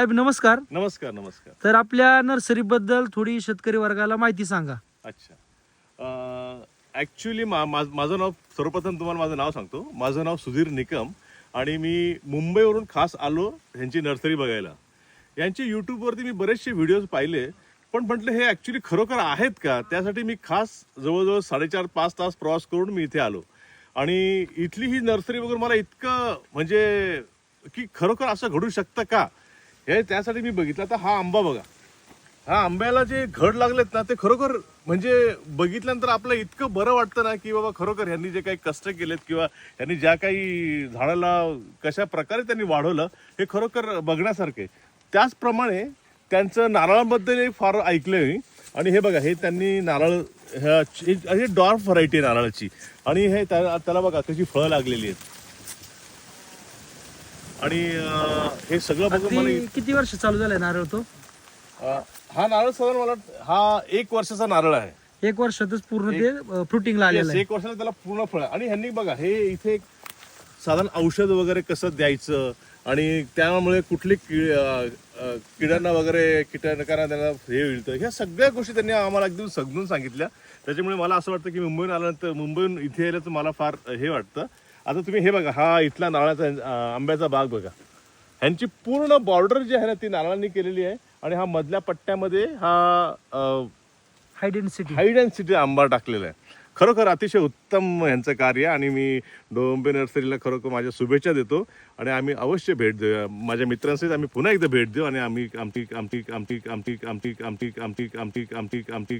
साहेब नमस्कार. नमस्कार नमस्कार. तर आपल्या नर्सरीबद्दल थोडी शेतकरी वर्गाला माहिती सांगा. अच्छा. ॲक्च्युली मा मा- माझं नाव सर्वप्रथम तुम्हाला माझं नाव सांगतो. माझं नाव सुधीर निकम आणि मी मुंबईवरून खास आलो ह्यांची नर्सरी बघायला. यांचे यूट्यूबवरती मी बरेचसे व्हिडिओज पाहिले पण म्हटलं हे ॲक्च्युली खरोखर आहेत का? त्यासाठी मी खास जवळजवळ साडेचार पाच तास प्रवास करून मी इथे आलो. आणि इथली ही नर्सरी वगैरे मला इतकं म्हणजे की खरोखर असं घडू शकतं का? हे त्यासाठी मी बघितला. तर हा आंबा बघा. हा आंब्याला जे घड लागलेत ना ते खरोखर म्हणजे बघितल्यानंतर आपलं इतकं बरं वाटतं ना की बाबा खरोखर ह्यांनी जे काही कष्ट केलेत किंवा ह्यांनी ज्या काही झाडाला कशा प्रकारे त्यांनी वाढवलं हे खरोखर बघण्यासारखे त्याचप्रमाणे त्यांचं नारळाबद्दल फार ऐकलंय मी. आणि हे बघा हे त्यांनी नारळ ह्या हे डॉर्फ व्हरायटी आहे नारळाची. आणि हे त्या- त्याला बघा कशी फळं लागलेली आहेत. आणि हे सगळं बघून मला ती किती वर्ष चालू झालंय नारळ तो? अ, हा नारळ साधारण मला वाटतं- हा एक वर्षाचा नारळ आहे. एक वर्षातच पूर्ण ते फ्रुटिंगला आलेलं Yes, आहे. एक वर्षाला त्याला पूर्ण फळ आहे. आणि ह्यांनी बघा हे इथे एक साधारण औषध वगैरे कसं द्यायचं आणि त्यामुळे कुठली कि- अ, अ, किड्यांना वगैरे कीटकांना त्यांना हे मिळतं. ह्या सगळ्या गोष्टी त्यांनी आम्हाला एकदम समजून सांगितल्या. त्याच्यामुळे मला असं वाटतं की मुंबईहून आल्यानंतर मुंबईहून इथे यायला मला फार हे वाटतं. आता तुम्ही हे बघा हा इथला नारळाचा आंब्याचा बाग बघा ह्यांची पूर्ण बॉर्डर जी आहे ना ती नारळांनी केलेली आहे आणि हा मधल्या पट्ट्यामध्ये हा हाय डेन्सिटी अँड सिटी आंबा टाकलेला आहे खरोखर अतिशय उत्तम यांचं कार्य आणि मी डोंबे नर्सरीला खरोखर माझ्या शुभेच्छा देतो आणि आम्ही अवश्य भेट देऊया माझ्या मित्रांसहित आम्ही पुन्हा एकदा भेट देऊ आणि आम्ही आमची आमची आमची आमची आमची आमची आमची आमची आमची आमची